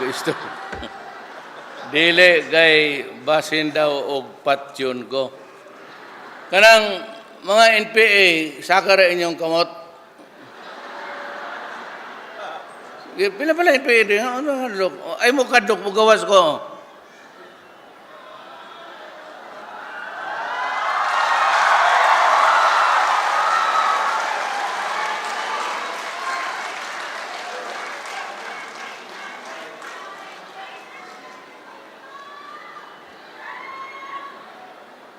Kristo. Dili kay basin daw og patyon ko. Kanang mga NPA, sakara inyong kamot. Pila pala NPA din. Ano, ano, ay mo kadok, mo ko.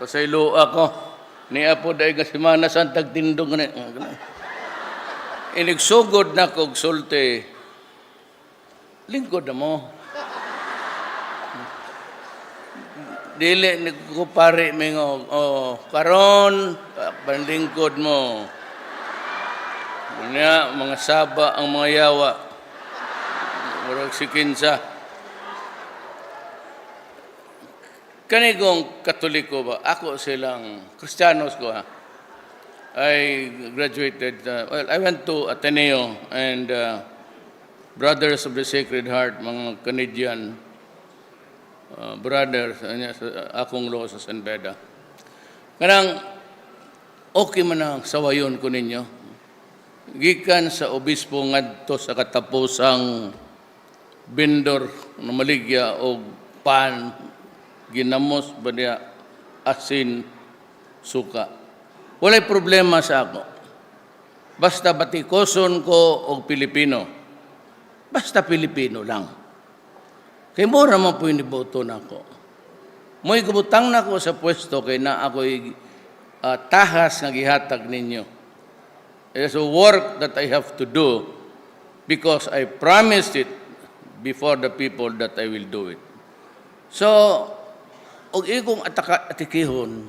Pasaylo ako. Ni Apo dahil kasi mana santag tindong na. Inigsugod na kog sulti. Lingkod na mo. Dili ni ko pare mingo. Oh, karon panlingkod mo. Nya mga saba ang mga yawa. Murag si Kinsa. Kanigong katoliko ba? Ako silang Kristiyanos ko ha. I graduated, uh, well, I went to Ateneo and uh, Brothers of the Sacred Heart, mga Canadian uh, brothers, sa akong law sa San Beda. Kanang, okay man ang sawayon ko ninyo. Gikan sa obispo ngadto sa katapusang bindor na maligya o pan ginamos ba niya asin suka. Walay problema sa ako. Basta batikoson ko og Pilipino. Basta Pilipino lang. Kay mo naman po yung iboto na ako. Mo'y gubutang na ko sa pwesto kay na ako'y ah, tahas nga gihatag ninyo. It is a work that I have to do because I promised it before the people that I will do it. So, og ikong ataka atikihon,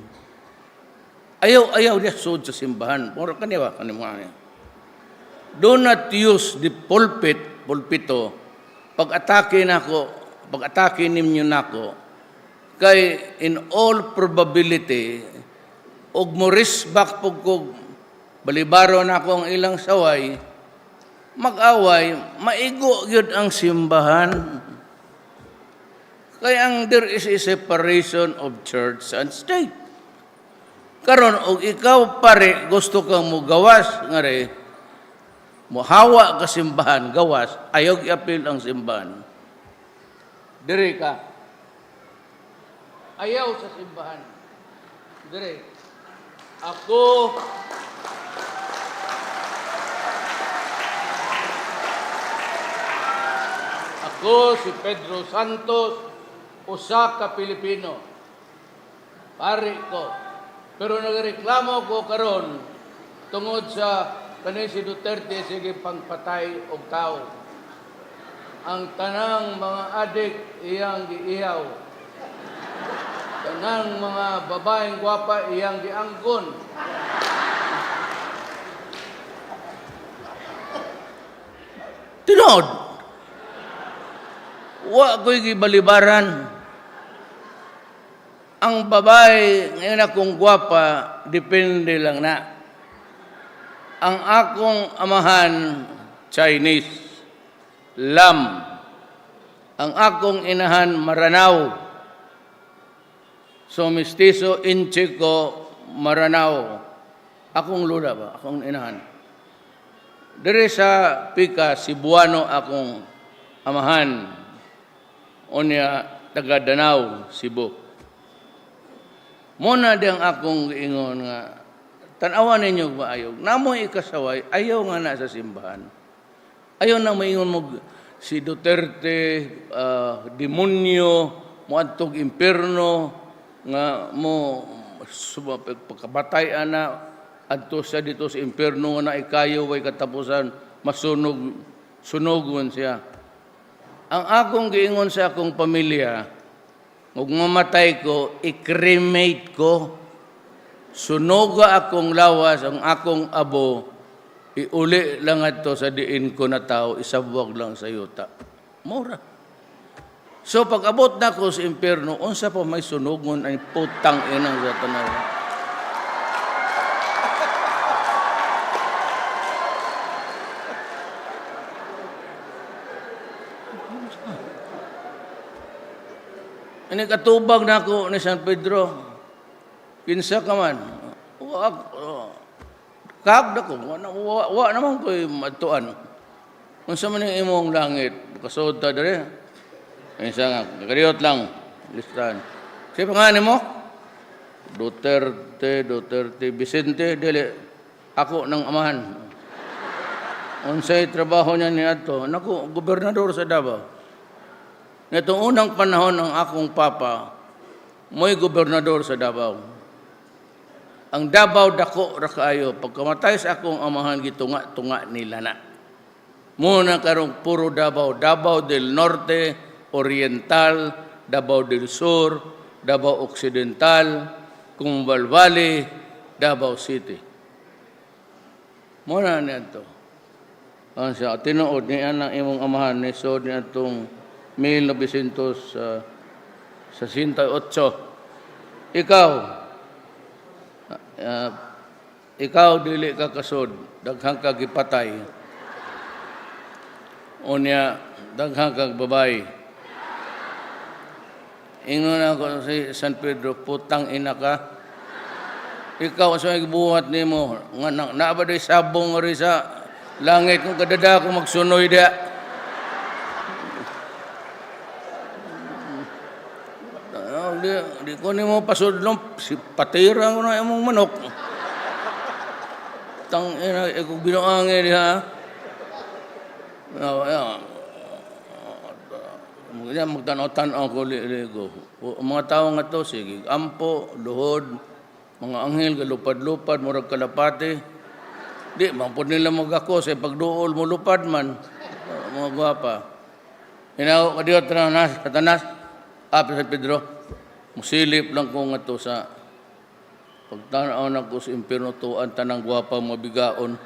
ayaw ayaw dia sud sa simbahan. Mura kaniwa kanimo ani. Do not use the pulpit, pulpito, pag-atake nako, pag-atake ninyo nako, kay in all probability, og mo back pug kog balibaro na ang ilang saway, mag-away, maigo gyud ang simbahan. Kaya ang there is a separation of church and state. Karon og ikaw pare gusto kang mo gawas nga re mohawa ka simbahan gawas ayog i-appeal ang simbahan. Dire ka. Ayaw sa simbahan. Dire. Ako Ako si Pedro Santos, usa ka Pilipino. Pari ko. Pero nagreklamo ko karon tungod sa kanin si Duterte sige pangpatay og tao. Ang tanang mga adik iyang giihaw. Tanang mga babaeng gwapa iyang giangkon. Tinod, Wa ko'y gibalibaran. Ang babae ngayon akong gwapa, depende lang na. Ang akong amahan, Chinese, Lam. Ang akong inahan, Maranao. So, mestizo, inche ko, Maranao. Akong lula ba? Akong inahan. Dire sa Pika, Cebuano akong amahan unya taga Danau, Cebu. Muna di ang akong ingon nga, tanawa ninyo ba ayaw? Namo ikasaway, ayaw nga na sa simbahan. Ayaw na maingon mo si Duterte, ah, demonyo, mo antog imperno, nga mo pagkabatay ana adto sa dito sa imperno nga na ikayo way katapusan masunog sunogon siya ang akong giingon sa akong pamilya, ug mamatay ko, i-cremate ko, sunoga akong lawas, ang akong abo, iuli lang ato sa diin ko na tao, isabuwag lang sa yuta. Mura. So pag abot na ko sa impyerno, unsa pa may sunogon ay putang inang sa tanaw. Ini katubag na ako ni San Pedro. Kinsa ka man. Kag ko. Wa, na- wa, naman ko matuan. Unsa man yung imong langit? Kasod ta dere. Isa nga, kagariot lang. Listahan. Siya pangalan mo? Duterte, Duterte, Vicente, dili. Ako ng amahan. Unsay trabaho niya ni ato? Naku, gobernador sa Davao. Nitong unang panahon ng akong papa, mo'y gobernador sa Davao. Ang Davao dako ra kaayo pagkamatay sa akong amahan gitunga-tunga nila na. Muna karong puro Davao, Davao del Norte, Oriental, Davao del Sur, Davao Occidental, Cumbal Valley, Davao City. Muna niya to. Ang siya, tinuod niya ang imong amahan ni so niya itong 1900 sa sa 68. Ikaw, ah, ikaw dili ka kasod, daghang ka gipatay. Unya, daghang kag babae. Ingon ako si San Pedro, putang ina ka. Ikaw sa gibuhat nimo nga na, sabong ri sa langit kung kadada ko magsunoy dia. Ah, di, di ko nimo pasudlom si patira ko na imong manok. Tang ina ko binuangi diha. Ah, ah, Mga magtanaw-tanaw ko mga tao nga to, sige, ampo, luhod, mga anghel, galupad-lupad, murag kalapati. Di, mampun nila magako sa pagduol mo lupad man. Ah, mga gwapa. Hinaw ka diyo, tanas, katanas, apis sa Pedro. Musilip lang ko nga to sa pagtanaw na ko sa impirno to, ang tanang gwapa mga bigaon.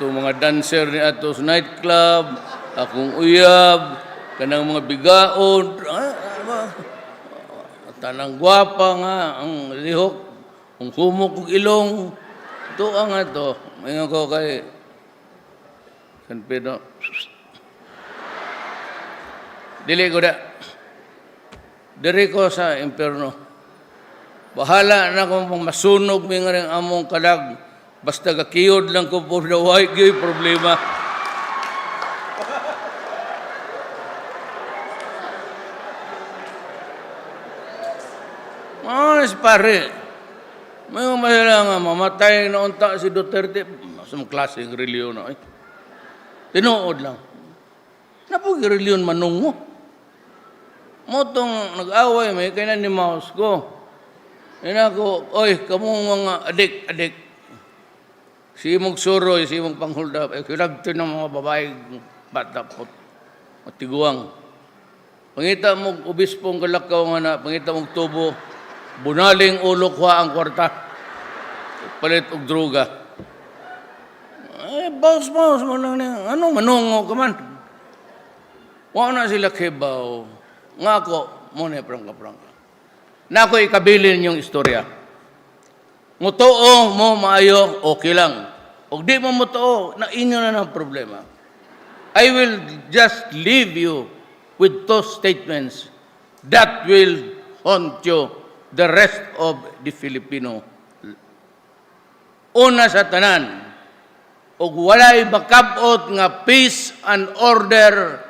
So mga dancer ni ato sa nightclub, akong uyab, kanang mga bigaon, ah, ah, tanang gwapa nga, ang lihok, ang humok kong ilong, ito ang ato. Ngayon ko kay San Pedro, dili ko da, diri ko sa impyerno. Bahala na kung masunog mi nga among kalag, basta kakiyod lang ko po na gay problema. Honest pare, may umayala nga mamatay na unta si Duterte, sa mga klaseng reliyon na eh. Tinuod lang. Napugi reliyon manong mo. Motong nag-away, may kailan ni Maus ko. Ina ko, oy, kamu mga adik-adik. Si mong suroy, si mong panghulda, eh, kilabto ng mga babae, bata po, matiguang. Pangita mo, ubispong kalakaw nga na, pangita mong tubo, bunaling ulo kwa ang kwarta. Palit og droga. Eh, boss, mo lang niya. Ano, manungo ka man. Wa na sila kibaw. Nga ako, muna prangka-prangka. Na ako ikabilin yung istorya. Mutuo mo maayo, okay lang. O di mo mutuo, na inyo na ng problema. I will just leave you with those statements that will haunt you the rest of the Filipino. Una sa tanan, ug walay makabot nga peace and order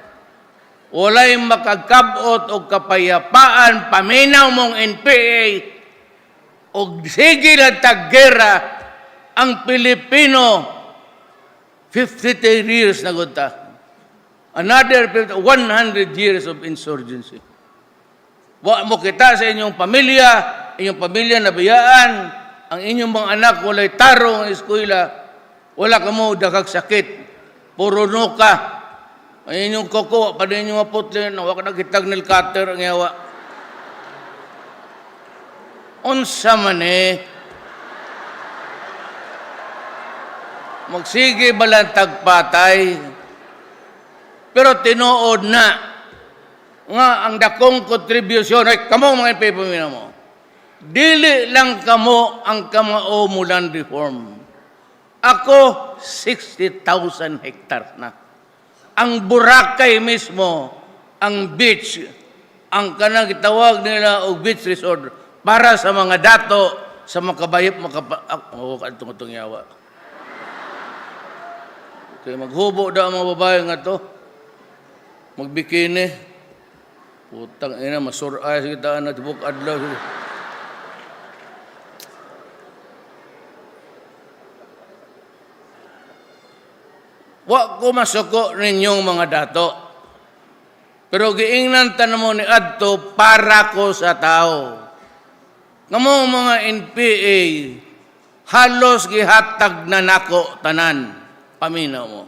walay makagkabot og kapayapaan paminaw mong NPA og sige na taggera ang Pilipino 53 years na gunta. Another 50 100 years of insurgency. Wa mo kita sa inyong pamilya, inyong pamilya nabiyaan, ang inyong mga anak walay tarong ang eskwela, wala ka mo dakag sakit, puro no. Ang inyong koko, pa din inyong maputlin, wala ka nagkitag nil cutter ang yawa. Unsa man eh, magsige balantag patay, pero tinuod na nga ang dakong kontribusyon ay kamo mga ipipamina mo. Dili lang kamo ang kamao mulan reform. Ako, 60,000 hectares na. Ang Boracay mismo, ang beach, ang kanang gitawag nila og beach resort para sa mga dato sa makabayip makapa oh kadtong itong yawa. Kaya maghubo daw ang mga babae nga to. Magbikini. Putang ina, masuray sa kita na tibok adlaw. Wa ko masuko ninyong mga dato. Pero giingnan tanan mo ni adto para ko sa tao. Ngamo mga NPA halos gihatag na nako tanan paminaw mo.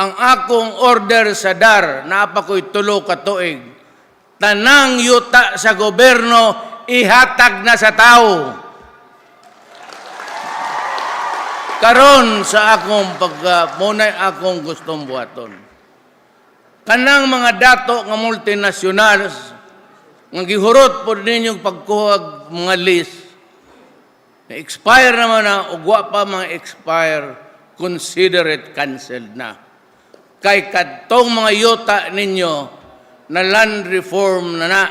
Ang akong order sa DAR na pa ko'y tulo ka tuig. Tanang yuta sa gobyerno ihatag na sa tao. Karon sa akong pagka munay akong gustong buhaton. Kanang mga dato nga multinationals nga gihurot po ninyong pagkuhag mga list na expire naman na ugwa pa mga expire consider it canceled na. Kay kadtong mga yuta ninyo na land reform na na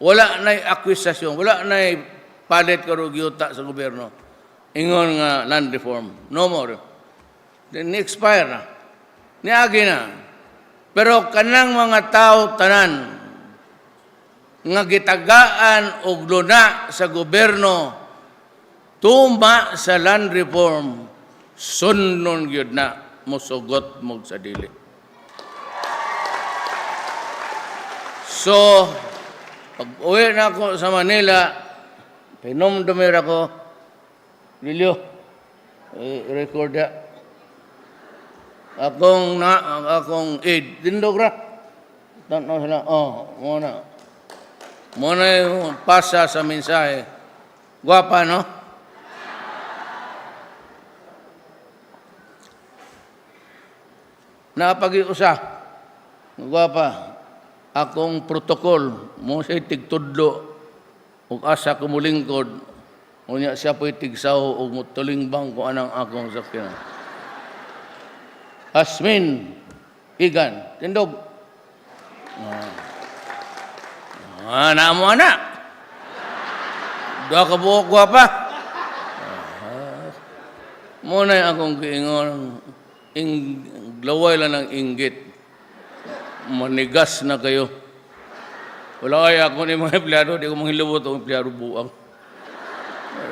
wala na akwesasyon, wala na palit karog sa gobyerno ingon nga land reform. No more. Then expire na. Niagi na. Pero kanang mga tao tanan nga gitagaan og luna sa gobyerno tuma sa land reform sunnon gyud na musugot mo sa dili. So, pag uwi na ako sa Manila, pinomdomir ako, Lilyo, i-record ya. Akong na, akong aid. Tindog ra. Tanaw sila. Oh, muna. Muna yung pasa sa mensahe. Gwapa, no? Napag-iusa. Gwapa. Akong protokol. Mo siya tigtudlo. Ug asa kumulingkod Unya siya po'y tigsaw o mutulingbang kung anang akong sakyan. Asmin, Igan, tindog. Ah, ah na mo anak. Dua ka buhok gwapa. Ah, muna akong giingon, ing, glaway lang ng inggit. Manigas na kayo. Wala kaya ako ni mga empleyado, di ko manghilabot ang empleyado buang.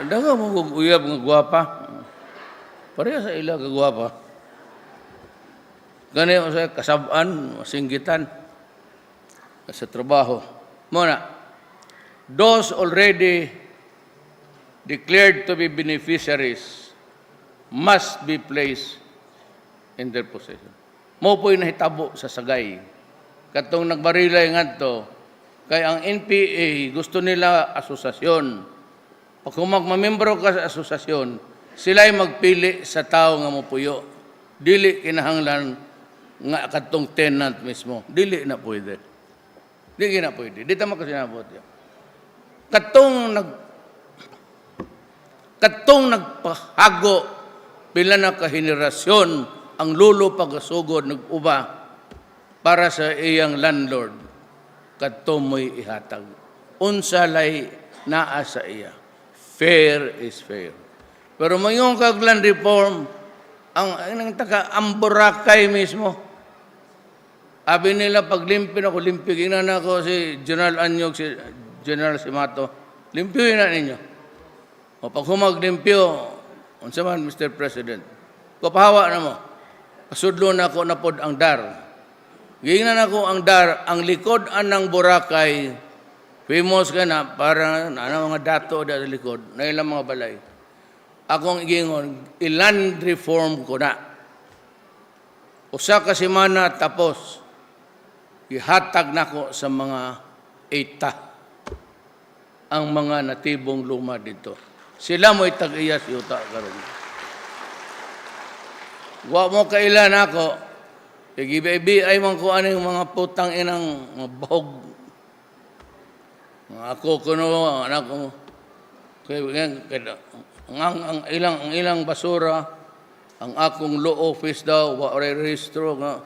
Daga mo uyab nga gwapa. Pareha sa ila ka gwapa. Gani mo sa kasabaan, singgitan sa trabaho. Muna, those already declared to be beneficiaries must be placed in their possession. Mo po'y nahitabo sa sagay. Katong nagbarilay nga to, kay ang NPA gusto nila asosasyon o kung magmamembro ka sa asosasyon, sila'y magpili sa tao nga mo puyo. Dili kinahanglan nga katong tenant mismo. Dili na pwede. Dili na pwede. Di tama kasi nabot yan. Katong nag katong nagpahago pila na kahenerasyon ang lulo pagasugod nag-uba para sa iyang landlord kadto mo'y ihatag unsalay naa sa iya fair is fair. Pero mayong kaglan reform, ang, ang taga, ang Boracay mismo, Abi nila pag limpin ako, limpigin na ako si General Anyog, si General Simato. Limpiyin na ninyo. O pag humaglimpyo, unsa man Mr. President, kapahawa na mo. Pasudlo na ako na pod ang dar. Gingnan ako ang dar, ang likod anang Boracay, Famous ka na, parang ano, mga dato da likod, na ilang mga balay. Akong igingon, ilan reform ko na. Usa ka semana tapos, ihatag na ko sa mga eta ang mga natibong luma dito. Sila mo itag-iya si karon. Wa mo kailan ako, igibi ay man ko ano yung mga putang inang mga bahog ako kuno anak ko ang, ang ilang ang ilang basura ang akong law office daw wa rehistro nga